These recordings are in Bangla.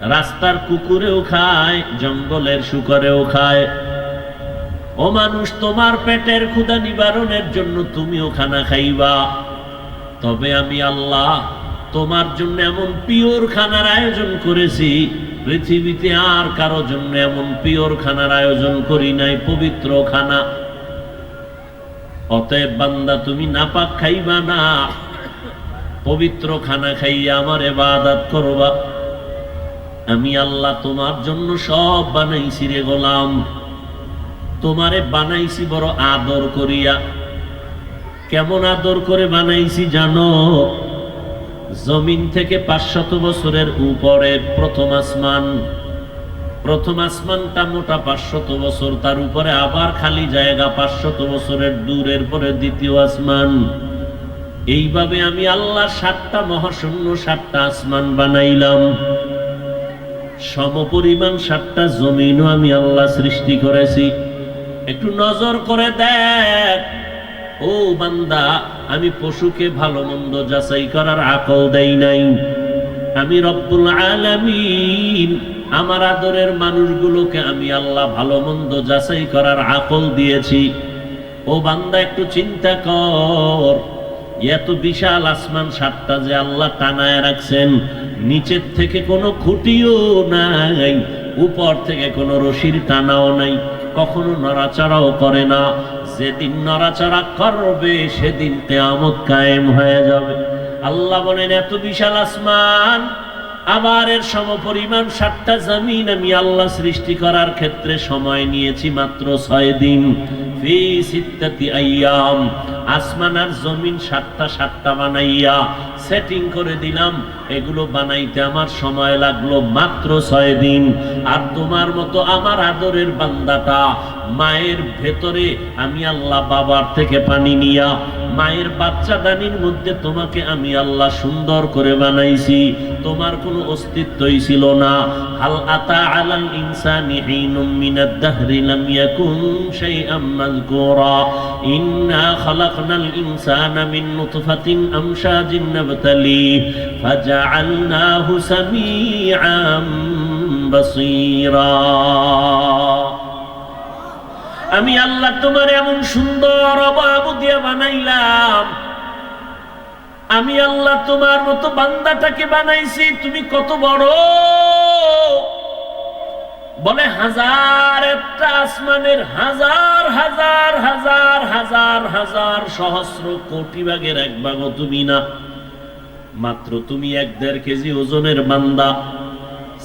রাস্তার কুকুরেও খায়, জঙ্গলের শুকরেও খায়। ও মানুষ, তোমার পেটের ক্ষুধা নিবারণের জন্য তুমিও খানা খাইবা। তবে আমি আল্লাহ তোমার জন্য এমন পিওর খানার আয়োজন করেছি, পৃথিবীতে আর কারও জন্য এমন পিওর খানার আয়োজন করি নাই, পবিত্র খানা। অতএব বান্দা, তুমি নাপাক খাইবা না। পবিত্র খানা খাইয়া আমার এবাদাত করবা। আমি আল্লাহ তোমার জন্য সব বানাইছি রে গোলাম। তোমারে বানাইছি বড় আদর করিয়া। কেমন আদর করে বানাইছি জানো? জমিন থেকে পাঁচশত বছরের উপরে প্রথম আসমান। প্রথম আসমানটা মোটা পাঁচশত বছর, তার উপরে আবার খালি জায়গা পাঁচশত বছরের দূরের পরে দ্বিতীয় আসমান। এইভাবে আমি আল্লাহ সাতটা মহাশূন্য, সাতটা আসমান বানাইলাম। সমপরিমাণ সাতটা জমিনও আমি আল্লাহ সৃষ্টি করেছি। একটু নজর করে দেখ। ও বান্দা, আমি পশুকে ভালো মন্দ যাচাই করার আকল দেই নাই। আমি রব্বুল আলামিন, আমার আদরের মানুষগুলোকে আমি আল্লাহ ভালো মন্দ যাচাই করার আকল দিয়েছি। ও বান্দা, একটু চিন্তা কর। এত বিশাল আসমান সাতটা যে আল্লাহ টানায় রাখছেন। নিচের থেকে কোনো খুঁটিও নাই, উপর থেকে কোনো রশির টানাও নাই, কখনো নড়াচড়াও করে না। যেদিন নড়াচড়া করবে, সেদিন কেয়ামত কায়েম হয়ে যাবে। আল্লাহ বলেন, এত বিশাল আসমান আবার এর সমপরিমাণ সাতটা জমিন আমি আল্লাহ সৃষ্টি করার ক্ষেত্রে সময় নিয়েছি মাত্র ছয় দিন। আসমান আর জমিন সাতটা সাতটা বানাইয়া সেটিং করে দিলাম। এগুলো বানাইতে আমার সময় লাগল মাত্র ছয় দিন। আর তোমার মতো আমার আদরের বান্দাটা মায়ের ভেতরে আমি আল্লাহ বাবার থেকে পানি নিয়া মায়ের বাচ্চা দানির মধ্যে তোমাকে আমি আল্লাহ সুন্দর করে বানাইছি। তোমার কোনো অস্তিত্বই ছিল না। হাল আতা আলাল ইনসানি হিনুম মিনাদ দাহরি লাম ইয়াকুন শাইআম মাযকুরা। ইন্না খালাকনাল ইনসানা মিন নুতফাতিন আমশাজিন নাবতালি। ফাজআলনাহু সামিআম বাসীরা। আমি আল্লাহ তোমার এমন সুন্দর অবয়ব দিয়ে বানাইলাম। আমি আল্লাহ তোমার মতো বান্দাটাকে বানাইছি, তুমি কত বড়? বলে হাজার একটা আসমানের হাজার হাজার হাজার হাজার হাজার সহস্র কোটি ভাগের এক ভাগও তুমি না। মাত্র তুমি এক দেড় কেজি ওজনের বান্দা।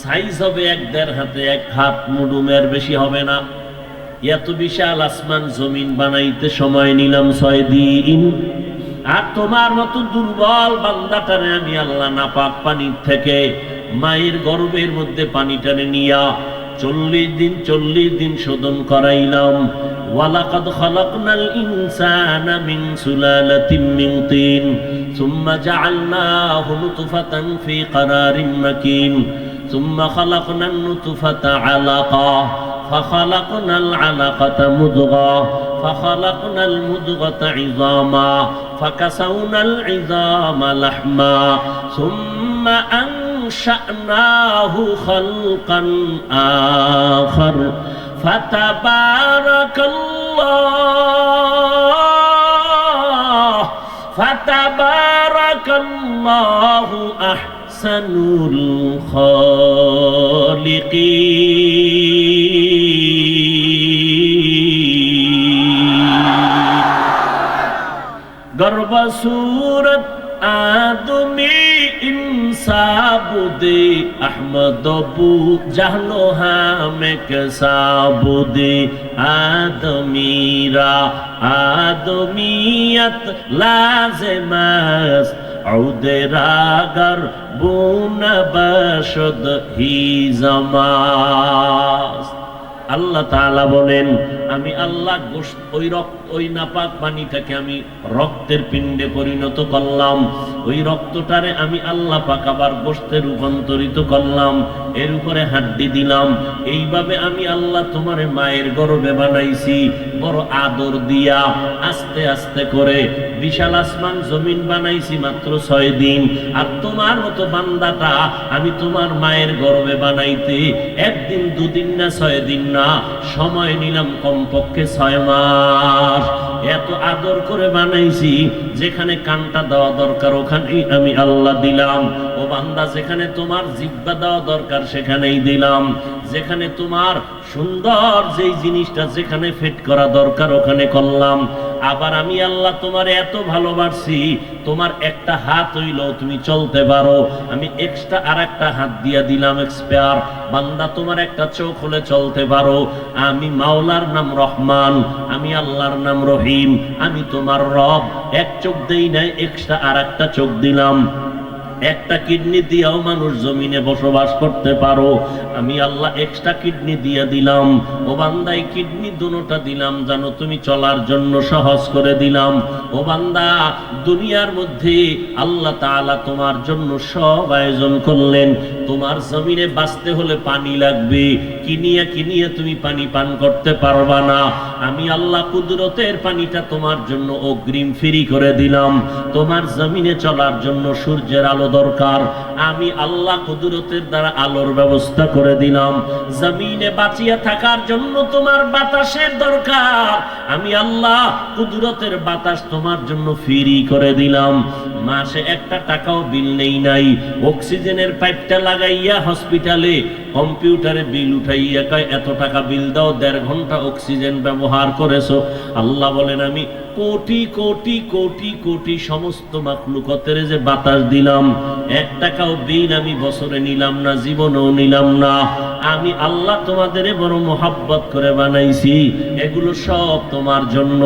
সাইজ হবে এক দেড় হাতে এক হাত মুডুমের বেশি হবে না। এত বিশাল আসমান জমিন বানাইতে সময় নিলাম ছয় দিন আর তোমার মতো দুর্বল বান্দাটারে আমি আল্লাহ নাপাক পানির থেকে মায়ের গর্ভের মধ্যে পানি টানে নিয়া চল্লিশ দিন চল্লিশ দিন শোধন করাইলাম ওয়ালাকাদ খালাকনাল ইনসানা মিন সুলালাতিন মিন তিন ثم جعلناه نطفة في قرار مكين ثم خلقنا النطفة علقة فخلقنا العلقة مضغة فخلقنا المضغة عظاما فكسونا العظام لحما ثم أنشأناه خلقا آخر. فتبارك الله فتبارك الله أحسن الخالقين গর্ব সুরত আদমি ইনসাবুদে আহমদ বু জাহলো হামেক সাবুদে আদমিরা আদমিয়ত লাজমাস عودراگر بون بشد হি জমাস আল্লাহ তাআলা বলেন আমি আল্লাহ গোশত ওই রক্ত ওই নাপাক পানিটাকে আমি রক্তের পিণ্ডে পরিণত করলাম। ওই রক্তটারে আমি আল্লাহ পাক আবার গোশতে রূপান্তরিত করলাম। এর উপরে হাড্ডি দিলাম। এইভাবে আমি আল্লাহ তোমার মায়ের গর্বে বানাইছি। বড় আদর দিয়া আস্তে আস্তে করে বিশাল আসমান জমিন বানাইছি মাত্র ছয় দিন। আর তোমার মতো বান্দাটা আমি তোমার মায়ের গর্বে বানাইতে একদিন, দুদিন না, ছয় দিন না সময় নিলাম কমপক্ষে ছয় মাস। এত আদর করে বানাইছি, যেখানে কানটা দেওয়া দরকার, ওখানেই আমি আল্লাহ দিলাম। ও বান্দা, যেখানে তোমার জিব্বা দেওয়া দরকার, সেখানেই দিলাম। যেখানে তোমার সুন্দর যেই জিনিসটা, যেখানে ফিট করা দরকার, ওখানে করলাম। আবার আমি আল্লাহ তোমার এত ভালোবাসি, তোমার একটা হাত হইল তুমি চলতে পারো। আমি এক্সট্রা আর একটা হাত দিয়া দিলাম এক্সপায়ার বান্দা তোমার একটা চোখ হলে চলতে পারো। আমি মাওলার নাম রহমান, আমি আল্লাহর নাম রহিম, আমি তোমার রব। এক চোখ দেই নাই এক্সট্রা আর একটা চোখ দিলাম। একটা কিডনি দিয়েও মানুষ জমিনে বসবাস করতে পারো। আমি আল্লাহ এক্সট্রা কিডনি দিয়ে দিলাম। ও বান্দাই, কিডনি দুটোটা দিলাম জানো, তুমি চলার জন্য সহজ করে দিলাম। ও বান্দা, দুনিয়ার মধ্যে আল্লাহ তাআলা তোমার জন্য সব আয়োজন করলেন। তোমার জমিনে বাঁচতে হলে পানি লাগবে। কিনিয়া কিনিয়া তুমি পানি পান করতে পারবা না। আমি আল্লাহ কুদরতের পানিটা তোমার জন্য অগ্রিম ফ্রি করে দিলাম। তোমার জমিনে চলার জন্য সূর্যের আলো দরকার। আমি আল্লাহ কুদরতের দ্বারা আলোর ব্যবস্থা করে দিলাম। জমিনে বাঁচিয়ে থাকার জন্য তোমার বাতাসের দরকার। আমি আল্লাহ কুদরতের বাতাস তোমার জন্য ফ্রি করে দিলাম। মাসে একটা টাকাও বিল নেই নাই। অক্সিজেনের পাইপটা লাগাইয়া হসপিটালে কম্পিউটারে বিল উঠাইয়া কয়, এত টাকা বিল দাও, দেড় ঘণ্টা অক্সিজেন ব্যবহার করেছ। আল্লাহ বলেন, আমি কোটি কোটি কোটি কোটি সমস্ত মাকলুকতের যে বাতাস দিলাম, এক টাকাও বিল আমি বছরে নিলাম না, জীবনেও নিলাম না। আমি আল্লাহ তোমাদের বড় মোহাব্বত করে বানাইছি, এগুলো সব তোমার জন্য,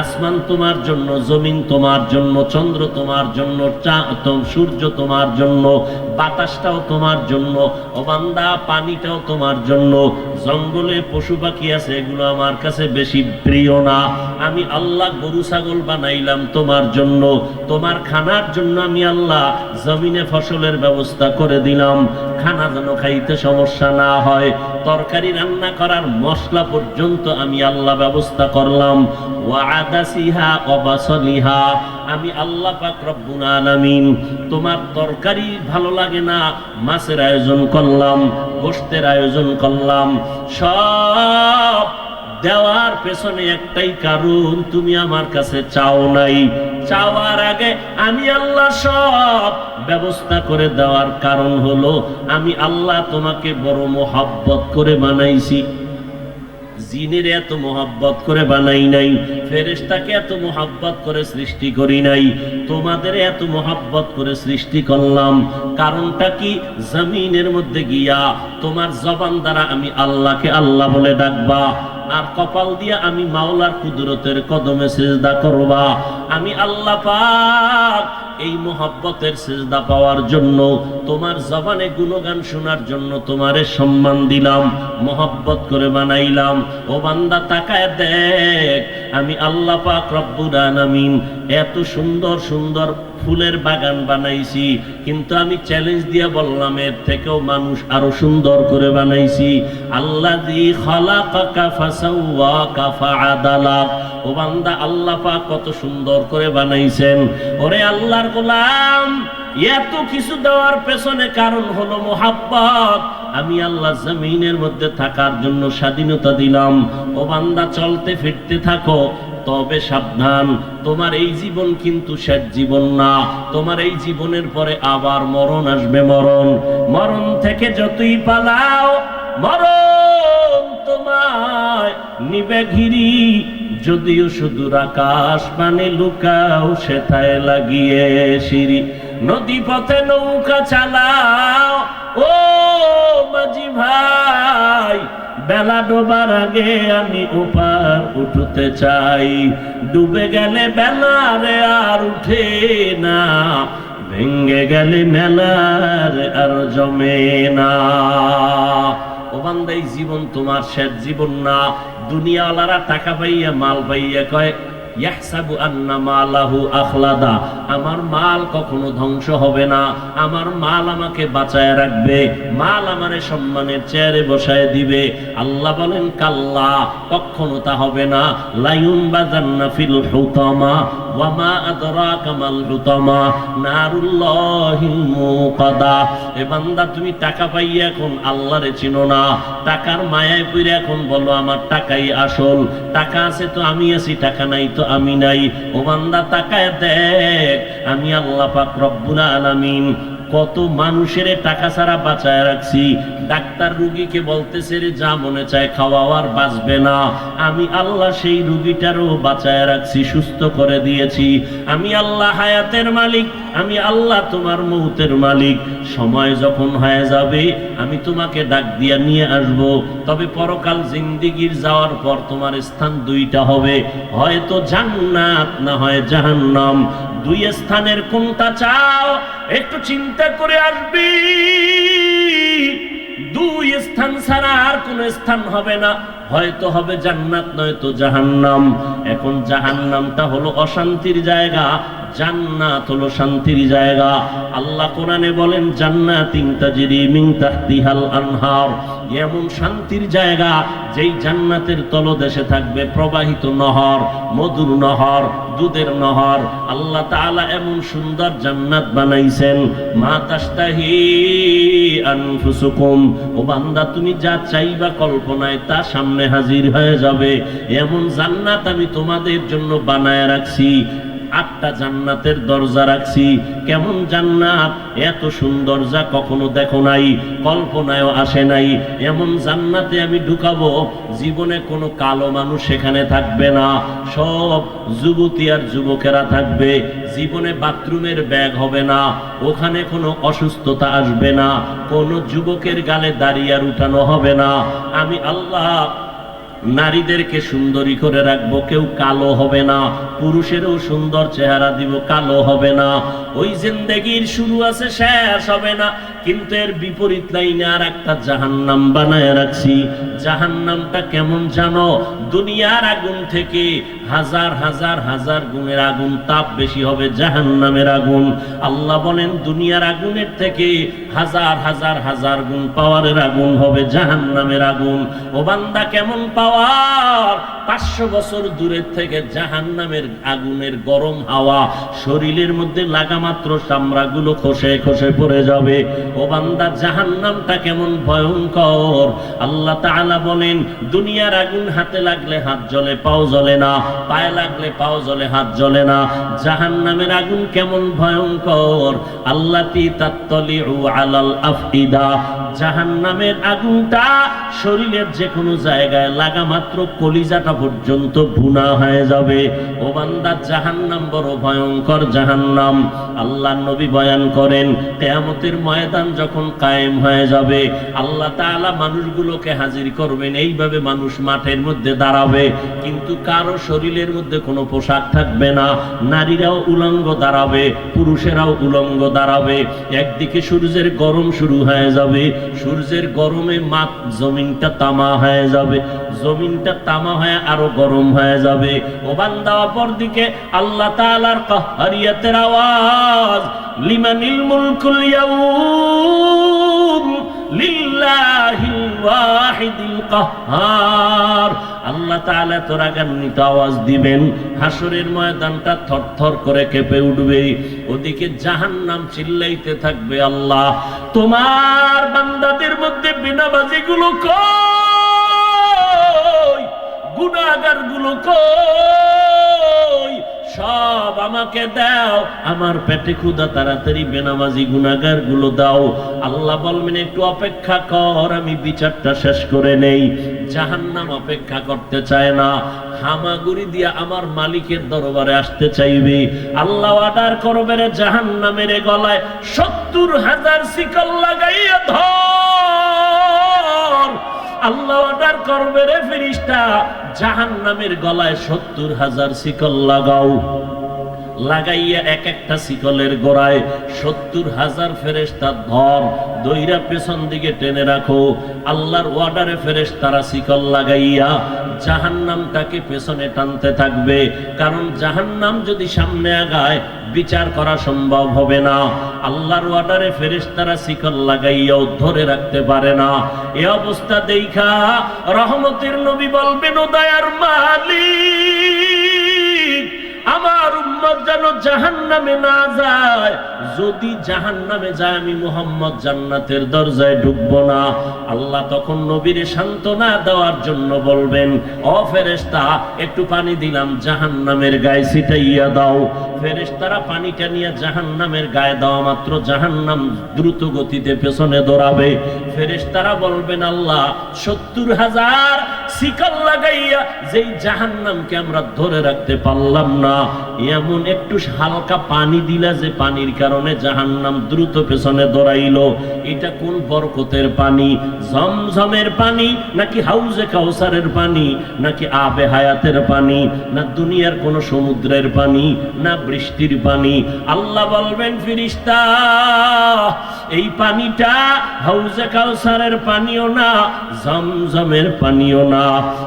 আসমান তোমার জন্য, জমিন তোমার জন্য, চন্দ্র তোমার জন্য সূর্য তোমার জন্য, বাতাসটাও তোমার জন্য অবান্দা পানিটাও তোমার জন্য জঙ্গলে পশু পাখি আছে, এগুলো আমার কাছে বেশি প্রিয় না। আমি আল্লাহ গরু, ছাগল বানাইলাম তোমার জন্য। তোমার খানার জন্য আমি আল্লাহ জমিনে ফসলের ব্যবস্থা করে দিলাম। খানা যেন খাইতে সমস্যা না হয়। তরকারি রান্না করার মশলা পর্যন্ত আমি আল্লাহ ব্যবস্থা করলাম। আমি আল্লাহ তোমার তরকারি ভালো লাগে না, মাছের আয়োজন করলাম গোশতের আয়োজন করলাম। সব দেওয়ার পেছনে একটাই কারণ, তুমি আমার কাছে চাও নাই। চাওয়ার আগে আমি আল্লাহ সব ব্যবস্থা করে দেওয়ার কারণ হলো, আমি আল্লাহ তোমাকে বড় মোহাব্বত করে বানাইছি। জিনের এত মোহাব্বত করে বানাই নাই, ফেরেশতাকে এত মোহাব্বত করে সৃষ্টি করি নাই, তোমাদের এত মোহাব্বত করে সৃষ্টি করলাম। কারণটা কি? জমিনের মধ্যে গিয়া তোমার জবান দ্বারা আমি আল্লাহকে আল্লাহ বলে ডাকবা, আর কপাল দিয়া আমি মাওলার কুদরতের কদমে সেজদা করবা। আমি আল্লাহ পাক এই মোহাব্বতের সেজদা পাওয়ার জন্য তোমার জবানে গুণগান শোনার জন্য তোমারে সম্মান দিলাম, মোহাব্বত করে বানাইলাম। ও বান্দা, তাকায় দেখ, আমি আল্লাহ পাক রব্বুর আলামিন এত সুন্দর সুন্দর ফুলের বাগান বানাইছি, কিন্তু আমি চ্যালেঞ্জ দিয়ে বললাম, এর থেকেও মানুষ আরও সুন্দর করে বানাইছি। আল্লাহ দি খালাকাকা ফাসাওয়াকা ফাআদালাক ও বান্দা, আল্লাহ পাক কত সুন্দর করে বানাইছেন। ওরে আল্লাহর গোলাম, এত কিছু দেওয়ার পেছনে কারণ হলো মোহাব্বত। আমি আল্লাহ জমিনের মধ্যে থাকার জন্য স্বাধীনতা দিলাম। ও বান্দা, চলতে ফিরতে থাকো, তবে সাবধান। তোমার এই জীবন কিন্তু শেষ জীবন না। তোমার এই জীবনের পরে আবার মরণ আসবে, মরণ। মরণ থেকে যতই পালাও, মরণ তোমায় নিবে ঘিরি। যদিও সুদূর আকাশ মানে লুকাও সেথায় লাগিয়ে সিঁড়ি। নদী পথে নৌকা চালাও। ও মাঝি ভাই বেলা ডোবার আগে আমি উপার উঠতে চাই। ডুবে গেলে বেলারে আর উঠে না ভেঙ্গে গেলে মেলার আর জমে না। ও বান্দা, এই জীবন তোমার শেষ জীবন না। দুনিয়াওয়ালারা টাকা পাইয়া, মাল পাইয়া কয়, ইয়াহসাবু আন্না মালাহু আখলাদা। আমার মাল কখনো ধ্বংস হবে না। আমার মাল আমাকে বাঁচায় রাখবে। মাল আমার সম্মানের চেয়ারে বসায় দিবে। আল্লাহ বলেন, কাল্লা, কখনো তা হবে না। লাইউন বাজান্না ফিল হুতামা। ওয়ামা আদরা কামাল হুতামা, নারুল্লাহিল মুকাদা। এ বান্দা, তুমি টাকা পাইয়া এখন আল্লাহরে চিনো না। টাকার মায়ায় পড়ে এখন বলো, আমার টাকাই আসল। টাকা আছে তো আমি আছি, টাকা নাই তো আমি নাই। ও বান্দা টাকা দেখ, আমি আল্লাহ পাক রব্বুল আলামিন কত মানুষের টাকা ছাড়া বাঁচায় রাখছি। ডাক্তার রুগীকে বলতেছে রে, যা মনে চায় খাওয়াও আর বাঁচবে না। আমি আল্লাহ সেই রুগীটারও বাঁচায় রাখছি, সুস্থ করে দিয়েছি। আমি আল্লাহ হায়াতের মালিক, আমি আল্লাহ তোমার মৌতের মালিক। সময় যখন হয়ে যাবে, আমি তোমাকে ডাক দিয়া নিয়ে আসব। তবে পরকাল জিন্দিগির যাওয়ার পর তোমার স্থান দুইটা হবে। হয়তো জান্নাত, না হয় জাহান্নাম। দুই স্থানের কোনটা চাও একটু চিন্তা করে আসবি। দুই স্থান ছাড়া আর কোন স্থান হবে না। হয়তো হবে জান্নাত, নয়তো জাহান্নাম। এখন জাহান্নামটা হলো অশান্তির জায়গা। জান্নাত হলো শান্তির জায়গা। আল্লাহ কোরআনে বলেন মিন তাহতিহাল আনহার। এমন শান্তির জায়গা যেই জান্নাতের তলদেশে থাকবে, প্রবাহিত নহর, মধুর নহর, দুধের নহর। আল্লাহ তাআলা এমন সুন্দর জান্নাত বানাইছেন, মা আনফুসুকুম। ও বান্দা, তুমি যা চাইবা কল্পনায় তা সামনে হাজির হয়ে যাবে। এমন জান্নাত আমি তোমাদের জন্য বানায় রাখছি। আটটা জান্নাতের দরজা রাখছি। কেমন জান্নাত? এত সুন্দর যা কখনো দেখো নাই, কল্পনায়ও আসে নাই। এমন জান্নাতে আমি ঢুকাবো, জীবনে কোনো কালো মানুষ সেখানে থাকবে না। সব যুবতী আর যুবকেরা থাকবে, জীবনে বাথরুমের ব্যাগ হবে না, ওখানে কোনো অসুস্থতা আসবে না, কোনো যুবকের গালে দাঁড়িয়ে আর উঠানো হবে না। আমি আল্লাহ নারীদেরকে সুন্দরী করে রাখব, কেউ কালো হবে না পুরুষেরও সুন্দর চেহারা দিব, কালো হবে না। ওই জিন্দেগির শুরু আছে, শেষ হবে না। কিন্তু এর বিপরীত লাইনে আর একটা জাহান্নাম বানায় রাখছি। জাহান্নামটা কেমন জানো? দুনিয়ার আগুন থেকে হাজার হাজার হাজার গুণের আগুন, তাপ বেশি হবে জাহান্নামের আগুন। আল্লাহ বলেন, দুনিয়ার আগুনের থেকে হাজার হাজার হাজার গুণ পাওয়ারের আগুন হবে জাহান্নামের আগুন। ও বান্দা কেমন পাওয়ার? পাঁচশো বছর দূরের থেকে জাহান্নামের আগুনের গরম হাওয়া শরীরের মধ্যে লাগা মাত্র চামড়াগুলো খসে খসে পড়ে যাবে। ও বান্দা, জাহান্নামটা কেমন ভয়ঙ্কর। আল্লাহ তাআলা বলেন, দুনিয়ার আগুন হাতে লাগলে হাত জ্বলে, পাও জ্বলে না। পায়ে লাগলে পাও জ্বলে, হাত জ্বলে না। জাহান্নামের আগুন কেমন ভয়ঙ্কর। আল্লাতি তাত্তলিউ আলাল আফইদা জাহান্নামের আগুনটা শরীরের যে কোনো জায়গায় লাগা মাত্র কলিজাটা পর্যন্ত ভুনা হয়ে যাবে। ও বান্দা, জাহান্নাম বড় ভয়ঙ্কর জাহান্নাম। আল্লাহ নবী বয়ান করেন, কেয়ামতের ময়দান যখন কায়েম হয়ে যাবে, আল্লাহ তাআলা মানুষগুলোকে হাজির করবেন, এইভাবে মানুষ মাঠের মধ্যে দাঁড়াবে। কিন্তু কারও শরীরের মধ্যে কোনো পোশাক থাকবে না, নারীরাও উলঙ্গ দাঁড়াবে, পুরুষেরাও উলঙ্গ দাঁড়াবে। একদিকে সূর্যের গরম শুরু হয়ে যাবে সূর্যের গরমে মাত জমিনটা তামা হয়ে যাবে। জমিনটা তামা হয়ে আরও গরম হয়ে যাবে। ও বান্দা অপর দিকে আল্লাহ তালার কাহারিয়াতের আওয়াজ, লিমানিল মুলকুল লিল্লাহিল ওয়াহিদিল কাহ্হার আল্লাহ তাআলা তো রাগান্বিত আওয়াজ দিবেন, হাসরের ময়দানটা থরথর করে কেঁপে উঠবে, ওদিকে জাহান্নাম চিল্লাইতে থাকবে আল্লাহ। তোমার বান্দাদের মধ্যে বিনা গুলো কই? গুনাহগারগুলো কই? সব আমাকে দাও। আমার পেটে ক্ষুদা তাড়াতাড়ি বেনামাজি গুনাগারগুলো দাও। আল্লাহ বলবেন, একটু অপেক্ষা কর, আমি বিচারটা শেষ করে নেই। জাহান্নাম অপেক্ষা করতে চায় না। হামাগুড়ি দিয়া আমার মালিকের দরবারে আসতে চাইবে। আল্লাহ অর্ডার করবে রে জাহান্নামের গলায় সত্তর হাজার শিকল লাগাইয়া ধর। আল্লাহ অর্ডার করবে রে ফিরিস্তা। জাহান নামের গলায় সত্তর হাজার শিকল লাগাও। লাগাইয়া এক একটা শিকলের গোড়ায় সত্তর হাজার ফেরেস্তা ধর দইরা পেছন দিকে টেনে রাখো। আল্লাহর ওয়ার্ডারে ফেরেস্তারা শিকল লাগাইয়া জাহান্নামটাকে পেছনে টানতে থাকবে। কারণ জাহান্নাম যদি সামনে আগায়, বিচার করা সম্ভব হবে না। আল্লাহর ওয়ার্ডারে ফেরেশতারা শিকল লাগাইয়াও ধরে রাখতে পারে না। এ অবস্থা দেখা রহমতের নবী বলবেন দয়ার মালিক! উম্মত যেন জাহান্নামে না যায়। যদি জাহান্নামে যায়, আমি মোহাম্মদ জান্নাতের দরজায় ঢুকবো না। আল্লাহ তখন নবীর সান্ত্বনা দেওয়ার জন্য বলবেন, ও ফেরেশতা, একটু পানি দিলাম, জাহান্নামের গায়ে ছিটাইয়া দাও। ফেরেশতারা পানিটা নিয়ে জাহান্নামের গায়ে দেওয়া মাত্র জাহান্নাম দ্রুত গতিতে পেছনে দৌড়াবে। ফেরেশতারা বলবেন, আল্লাহ, সত্তর হাজার শিকল লাগাইয়া যেই জাহান্নামকে আমরা ধরে রাখতে পারলাম না, এমন একটু হালকা পানি দিলা যে পানির কারণে জাহান্নাম দ্রুত পেছনে দৌড়াইলো। এটা কোন বরকতের পানি? ঝমঝমের পানি নাকি হাউজে কাউসারের পানি, নাকি আবে হায়াতের পানি, না দুনিয়ার কোন সমুদ্রের পানি, না বৃষ্টির পানি? আল্লাহ বলবেন, ফিরিস্তা, এই পানিটা হাউজে কাউসারের পানিও না, ঝমঝমের পানিও না।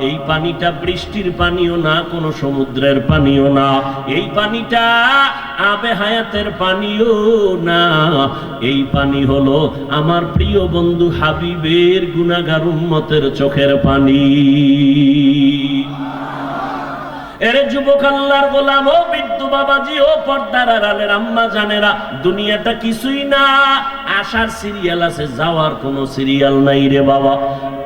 এই পানিটা বৃষ্টির পানিও না, কোনো সমুদ্রের পানিও না। এই পানিটা আবে হায়াতের পানিও না। এই পানি হলো আমার প্রিয় বন্ধু হাবিবের গুণাগার উম্মতের চোখের পানি। এরে যুবক আল্লাহর গোলাম, ও বিদ্যু বাবাজি, ও পর্দার আড়ালের আম্মা জানেরা, দুনিয়াটা কিছুই না। আসার সিরিয়াল আছে, যাওয়ার কোনো সিরিয়াল নাই রে বাবা।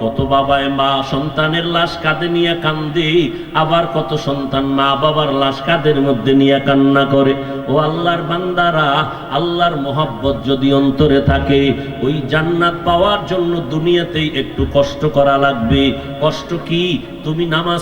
কত বাবায় মা, সন্তানের লাশ কাঁধে নিয়ে কান্দে, আবার কত সন্তান মা বাবার লাশ কাঁধের মধ্যে নিয়ে কান্না করে। ও আল্লাহর বান্দারা, আল্লাহর মোহাব্বত যদি অন্তরে থাকে, ওই জান্নাত পাওয়ার জন্য দুনিয়াতেই একটু কষ্ট করা লাগবে। কষ্ট কি? তুমি নামাজ